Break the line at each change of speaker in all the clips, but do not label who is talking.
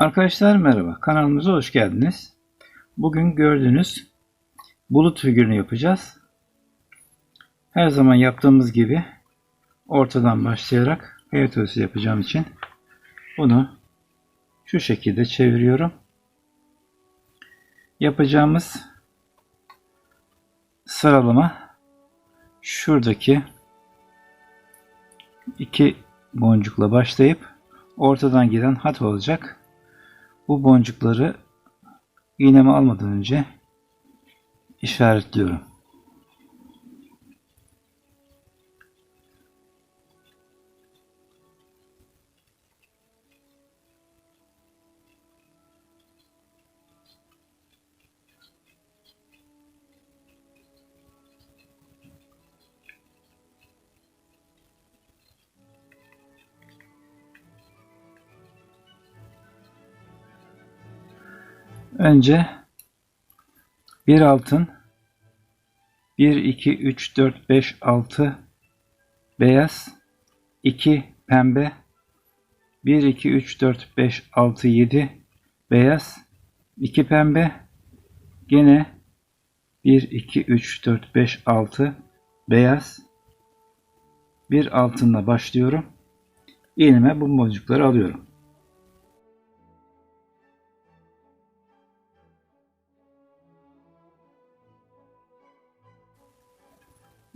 Arkadaşlar merhaba. Kanalımıza hoş geldiniz. Bugün gördüğünüz bulut figürünü yapacağız. Her zaman yaptığımız gibi ortadan başlayarak hayat ölçüsü yapacağım için bunu şu şekilde çeviriyorum. Yapacağımız sıralama şuradaki iki boncukla başlayıp ortadan giden hat olacak. Bu boncukları iğnemi almadan önce işaretliyorum. Önce bir altın 1 2 3 4 5 6 beyaz 2 pembe 1 2 3 4 5 6 7 beyaz 2 pembe gene 1 2 3 4 5 6 beyaz bir altınla başlıyorum. İğneme bu boncukları alıyorum.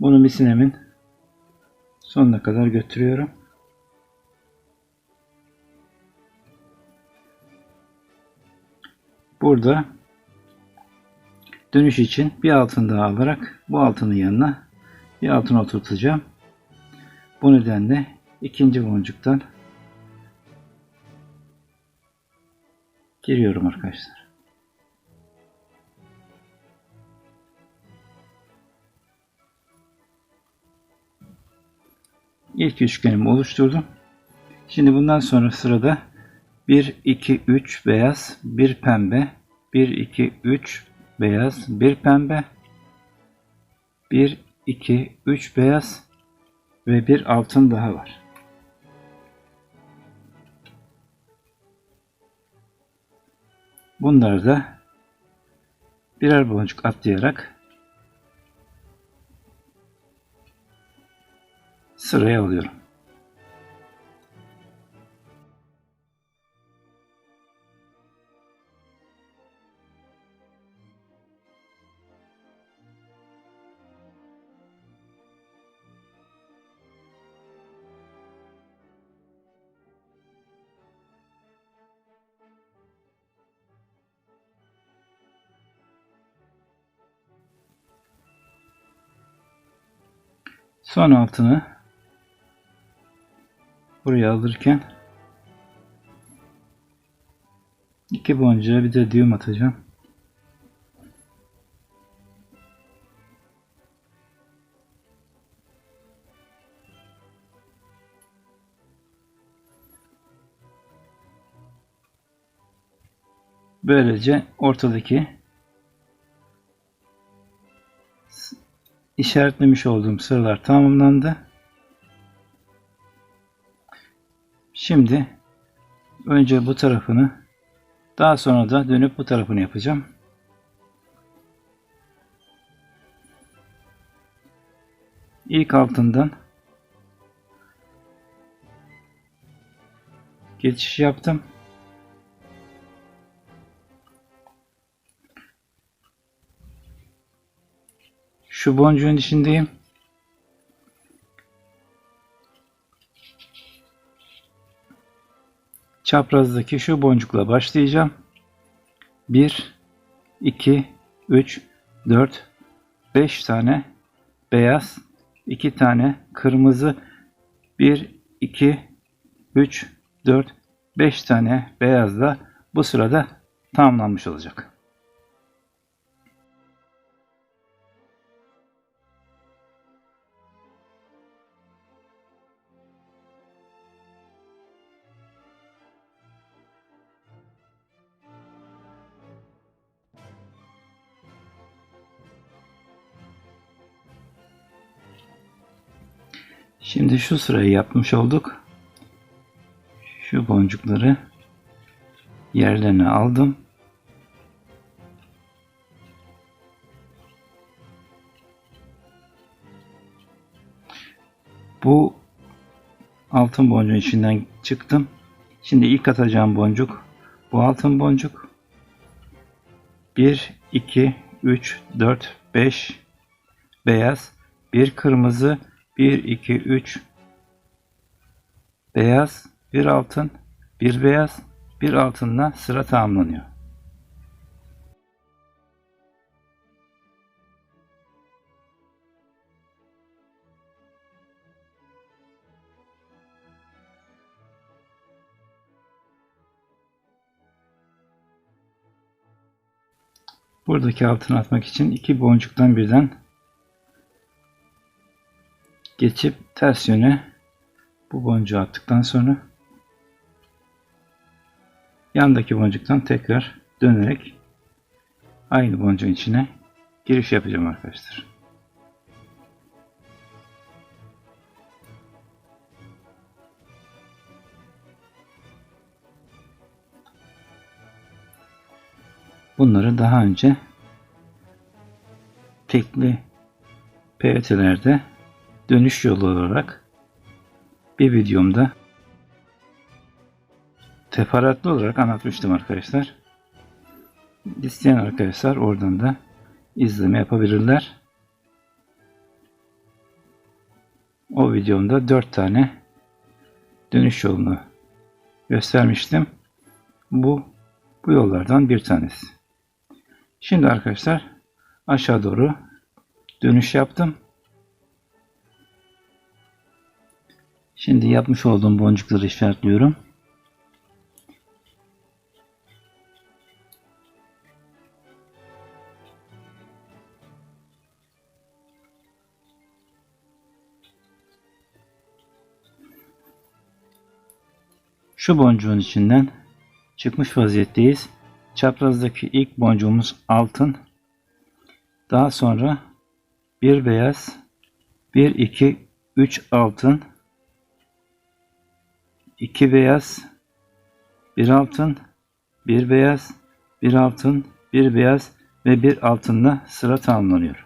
Bunu misinemin sonuna kadar götürüyorum. Burada dönüş için bir altın daha alarak bu altının yanına bir altın oturtacağım. Bu nedenle ikinci boncuktan giriyorum arkadaşlar. İlk üçgenimi oluşturdum. Şimdi bundan sonra sırada 1, 2, 3 beyaz, 1 pembe, 1, 2, 3 beyaz, 1 pembe, 1, 2, 3 beyaz ve bir altın daha var. Bunları da birer boncuk atlayarak sıraya alıyorum. Son altını buraya alırken iki boncuğa bir de düğüm atacağım. Böylece ortadaki işaretlemiş olduğum sıralar tamamlandı. Şimdi önce bu tarafını daha sonra da dönüp bu tarafını yapacağım. İlk altından geçiş yaptım. Şu boncuğun içindeyim. Çaprazdaki şu boncukla başlayacağım. 1 2 3 4 5 tane beyaz, 2 tane kırmızı, 1 2 3 4 5 tane beyazla bu sırada tamamlanmış olacak. Şimdi şu sırayı yapmış olduk. Şu boncukları yerlerini aldım. Bu altın boncuğun içinden çıktım. Şimdi ilk atacağım boncuk bu altın boncuk. 1, 2, 3, 4, 5 beyaz, bir kırmızı, 1, 2, 3 beyaz, bir altın, bir beyaz, bir altınla sıra tamamlanıyor. Buradaki altın atmak için iki boncuktan birden geçip ters yöne bu boncuğu attıktan sonra yandaki boncuktan tekrar dönerek aynı boncuğun içine giriş yapacağım arkadaşlar. Bunları daha önce tekli PVT'lerde dönüş yolu olarak bir videomda teferruatlı olarak anlatmıştım arkadaşlar. İsteyen arkadaşlar oradan da izleme yapabilirler. O videomda 4 tane dönüş yolunu göstermiştim. Bu bu yollardan bir tanesi. Şimdi arkadaşlar aşağı doğru dönüş yaptım. Şimdi yapmış olduğum boncukları işaretliyorum. Şu boncuğun içinden çıkmış vaziyetteyiz. Çaprazdaki ilk boncuğumuz altın. Daha sonra bir beyaz, bir iki üç altın, iki beyaz, bir altın, bir beyaz, bir altın, bir beyaz ve bir altınla sıra tamamlanıyor.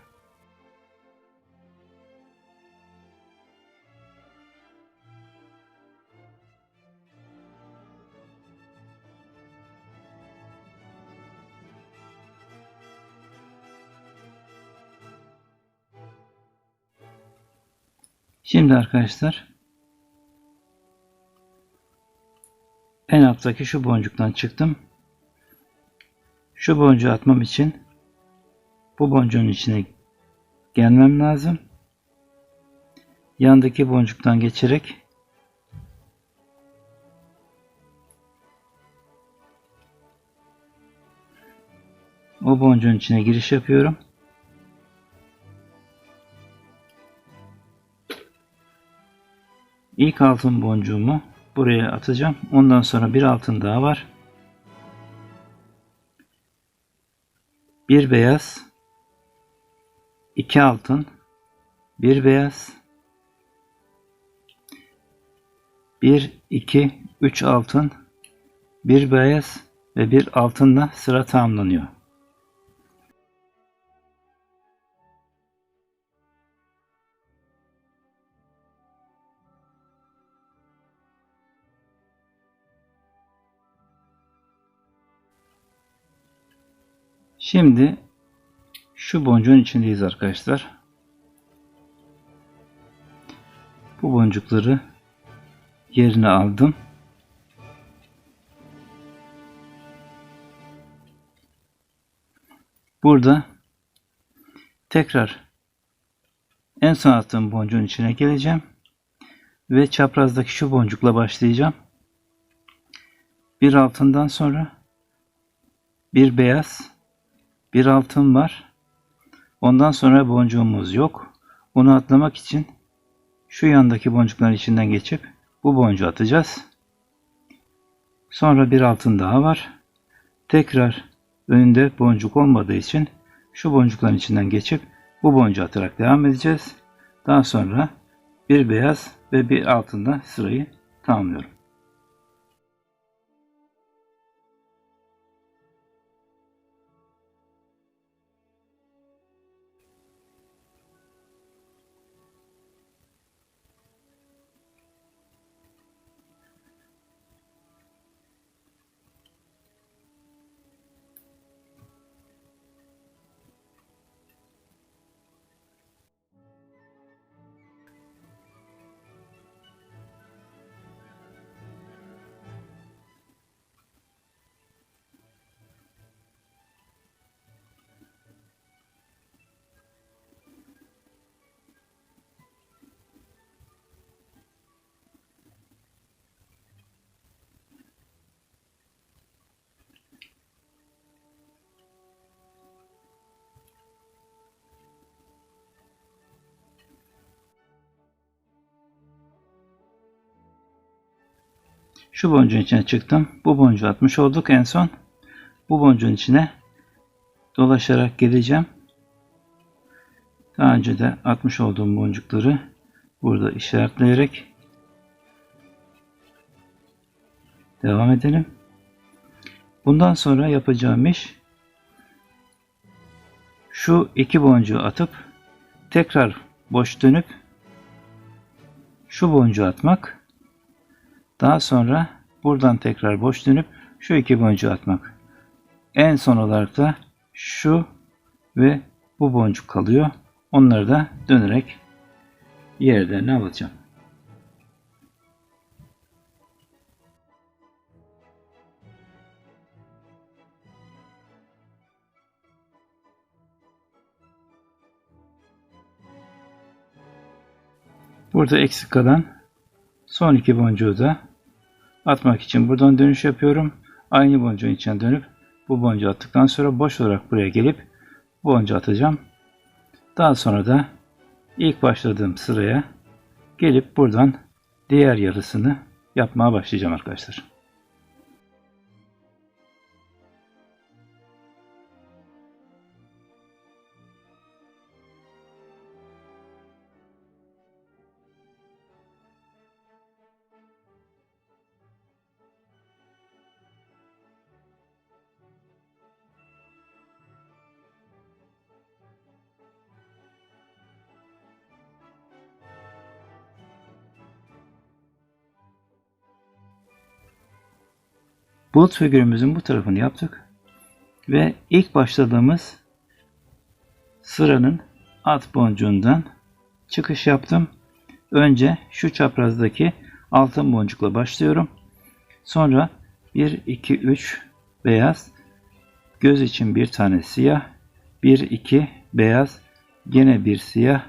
Şimdi arkadaşlar en alttaki şu boncuktan çıktım. Şu boncuğu atmam için bu boncuğun içine gelmem lazım. Yandaki boncuktan geçerek o boncuğun içine giriş yapıyorum. İlk altın boncuğumu buraya atacağım. Ondan sonra bir altın daha var. Bir beyaz, iki altın, bir beyaz, bir, iki, üç altın, bir beyaz ve bir altınla sıra tamamlanıyor. Şimdi şu boncuğun içindeyiz arkadaşlar. Bu boncukları yerine aldım. Burada tekrar en son attığım boncuğun içine geleceğim ve çaprazdaki şu boncukla başlayacağım. Bir altından sonra bir beyaz bir altın var. Ondan sonra boncuğumuz yok. Onu atlamak için şu yandaki boncukların içinden geçip bu boncuğu atacağız. Sonra bir altın daha var. Tekrar önünde boncuk olmadığı için şu boncukların içinden geçip bu boncuğu atarak devam edeceğiz. Daha sonra bir beyaz ve bir altında sırayı tamamlıyorum. Şu boncuğun içine çıktım. Bu boncuğu atmış olduk en son. Bu boncuğun içine dolaşarak geleceğim. Daha önce de atmış olduğum boncukları burada işaretleyerek devam edelim. Bundan sonra yapacağım iş şu iki boncuğu atıp tekrar boş dönüp şu boncuğu atmak. Daha sonra buradan tekrar boş dönüp şu iki boncuğu atmak. En son olarak da şu ve bu boncuk kalıyor. Onları da dönerek yerlerine alacağım. Burada eksik kalan son iki boncuğu da atmak için buradan dönüş yapıyorum. Aynı boncuğun içine dönüp bu boncuğu attıktan sonra boş olarak buraya gelip boncuğu atacağım. Daha sonra da ilk başladığım sıraya gelip buradan diğer yarısını yapmaya başlayacağım arkadaşlar. Bulut figürümüzün bu tarafını yaptık. Ve ilk başladığımız sıranın alt boncuğundan çıkış yaptım. Önce şu çaprazdaki altın boncukla başlıyorum. Sonra 1, 2, 3 beyaz. Göz için bir tane siyah. 1, 2 beyaz. Gene bir siyah.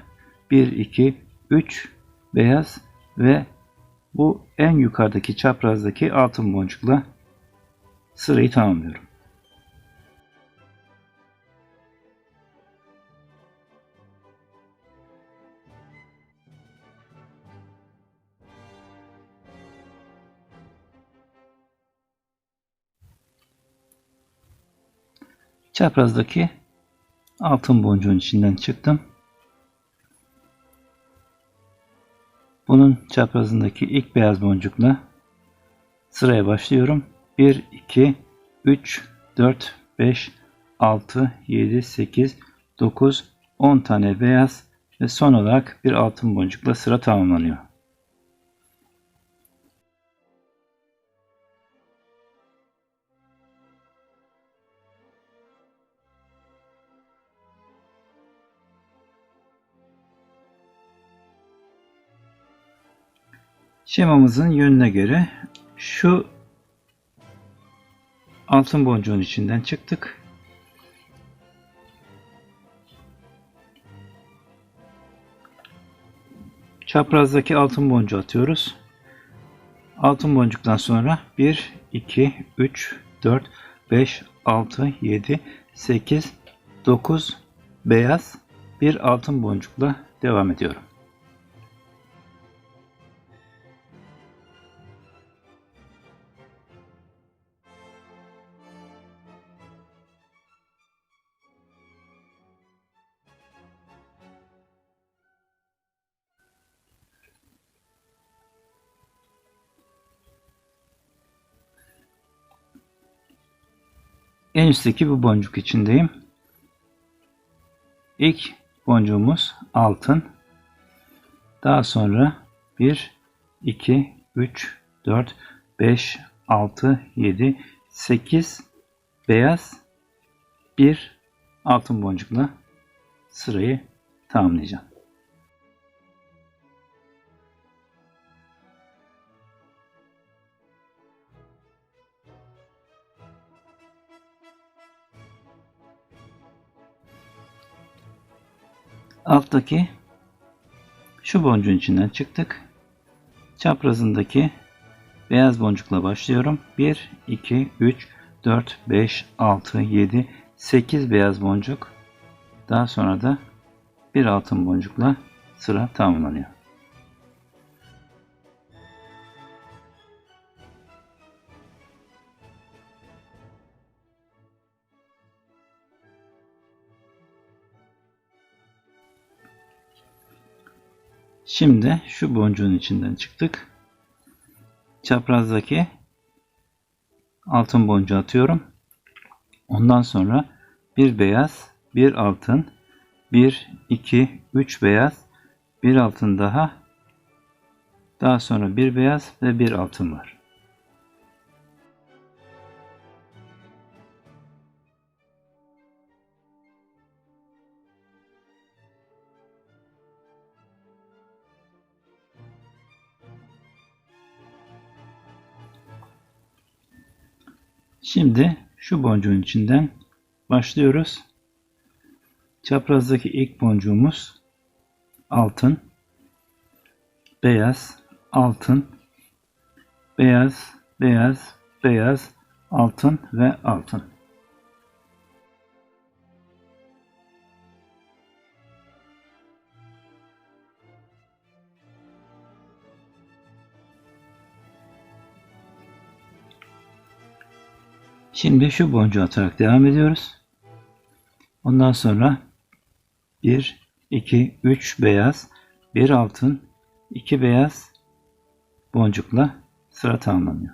1, 2, 3 beyaz. Ve bu en yukarıdaki çaprazdaki altın boncukla sırayı tamamlıyorum. Çaprazdaki altın boncuğun içinden çıktım. Bunun çaprazındaki ilk beyaz boncukla sıraya başlıyorum. 1, 2, 3, 4, 5, 6, 7, 8, 9, 10 tane beyaz ve son olarak bir altın boncukla sıra tamamlanıyor. Şemamızın yönüne göre şu altın boncuğun içinden çıktık. Çaprazdaki altın boncuğu atıyoruz. Altın boncuktan sonra 1, 2, 3, 4, 5, 6, 7, 8, 9 beyaz bir altın boncukla devam ediyorum. En üstteki bu boncuk içindeyim. İlk boncuğumuz altın. Daha sonra 1, 2, 3, 4, 5, 6, 7, 8 beyaz bir altın boncukla sırayı tamamlayacağım. Alttaki şu boncuğun içinden çıktık. Çaprazındaki beyaz boncukla başlıyorum. 1, 2, 3, 4, 5, 6, 7, 8 beyaz boncuk. Daha sonra da bir altın boncukla sıra tamamlanıyor. Şimdi şu boncuğun içinden çıktık. Çaprazdaki altın boncuğu atıyorum. Ondan sonra bir beyaz, bir altın, bir, iki, üç beyaz, bir altın daha, daha sonra bir beyaz ve bir altın var. Şimdi şu boncuğun içinden başlıyoruz. Çaprazdaki ilk boncuğumuz altın, beyaz, altın, beyaz, beyaz, beyaz, altın ve altın. Şimdi şu boncuğu atarak devam ediyoruz. Ondan sonra 1, 2, 3 beyaz, 1 altın, 2 beyaz boncukla sıra tamamlanıyor.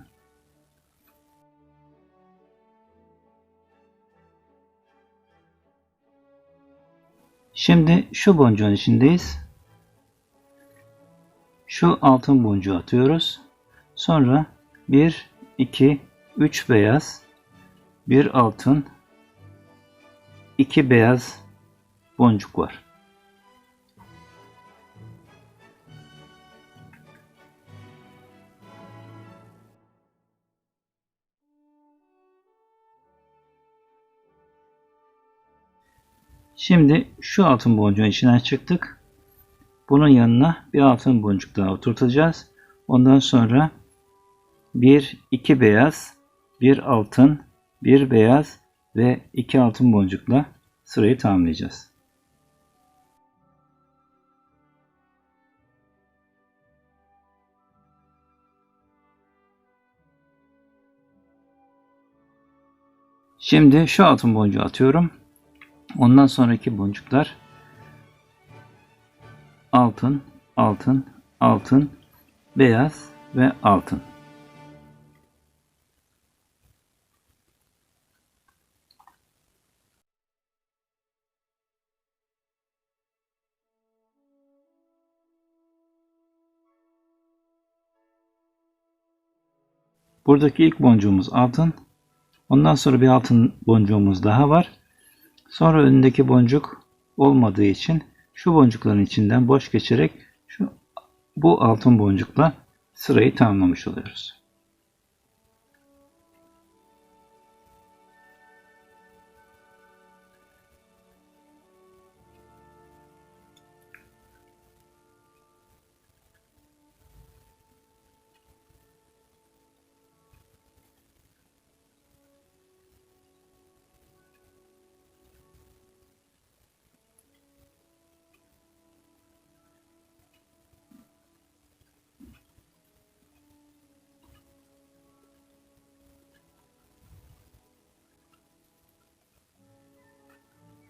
Şimdi şu boncuğun içindeyiz. Şu altın boncuğu atıyoruz. Sonra 1, 2, 3 beyaz, bir altın, iki beyaz boncuk var. Şimdi şu altın boncuğun içinden çıktık. Bunun yanına bir altın boncuk daha oturtacağız. Ondan sonra bir iki beyaz, bir altın, bir beyaz ve iki altın boncukla sırayı tamamlayacağız. Şimdi şu altın boncuğu atıyorum. Ondan sonraki boncuklar altın, altın, altın, beyaz ve altın. Buradaki ilk boncuğumuz altın. Ondan sonra bir altın boncuğumuz daha var. Sonra önündeki boncuk olmadığı için şu boncukların içinden boş geçerek şu bu altın boncukla sırayı tamamlamış oluyoruz.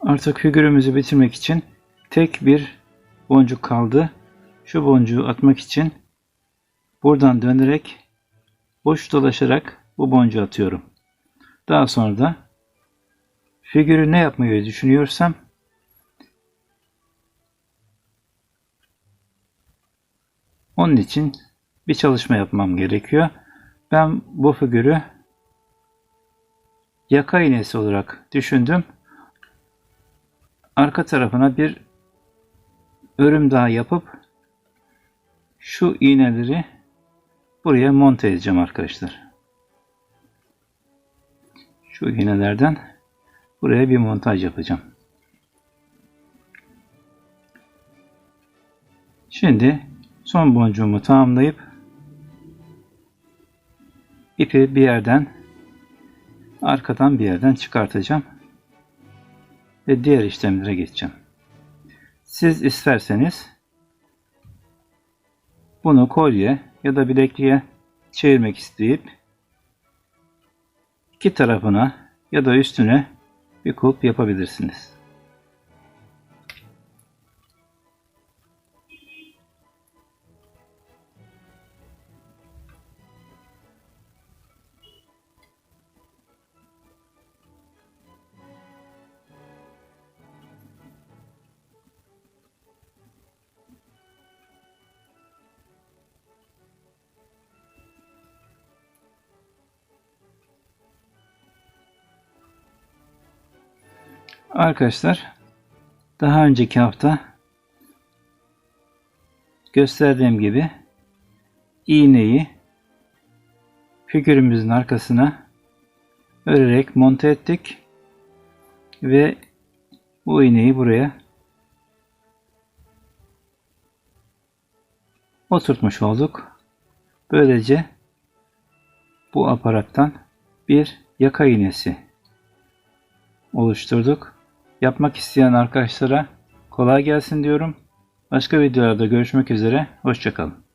Artık figürümüzü bitirmek için tek bir boncuk kaldı. Şu boncuğu atmak için buradan dönerek boş dolaşarak bu boncuğu atıyorum. Daha sonra da figürü ne yapmayı düşünüyorsam onun için bir çalışma yapmam gerekiyor. Ben bu figürü yaka iğnesi olarak düşündüm arka tarafına bir örüm daha yapıp şu iğneleri buraya monte edeceğim arkadaşlar. Şu iğnelerden buraya bir montaj yapacağım. Şimdi son boncuğumu tamamlayıp ipi bir yerden arkadan bir yerden çıkartacağım ve diğer işlemlere geçeceğim. Siz isterseniz bunu kolye ya da bilekliğe çevirmek isteyip iki tarafına ya da üstüne bir kulp yapabilirsiniz. Arkadaşlar daha önceki hafta gösterdiğim gibi iğneyi figürümüzün arkasına örerek monte ettik ve bu iğneyi buraya oturtmuş olduk. Böylece bu aparattan bir yaka iğnesi oluşturduk. Yapmak isteyen arkadaşlara kolay gelsin diyorum. Başka videolarda görüşmek üzere. Hoşçakalın.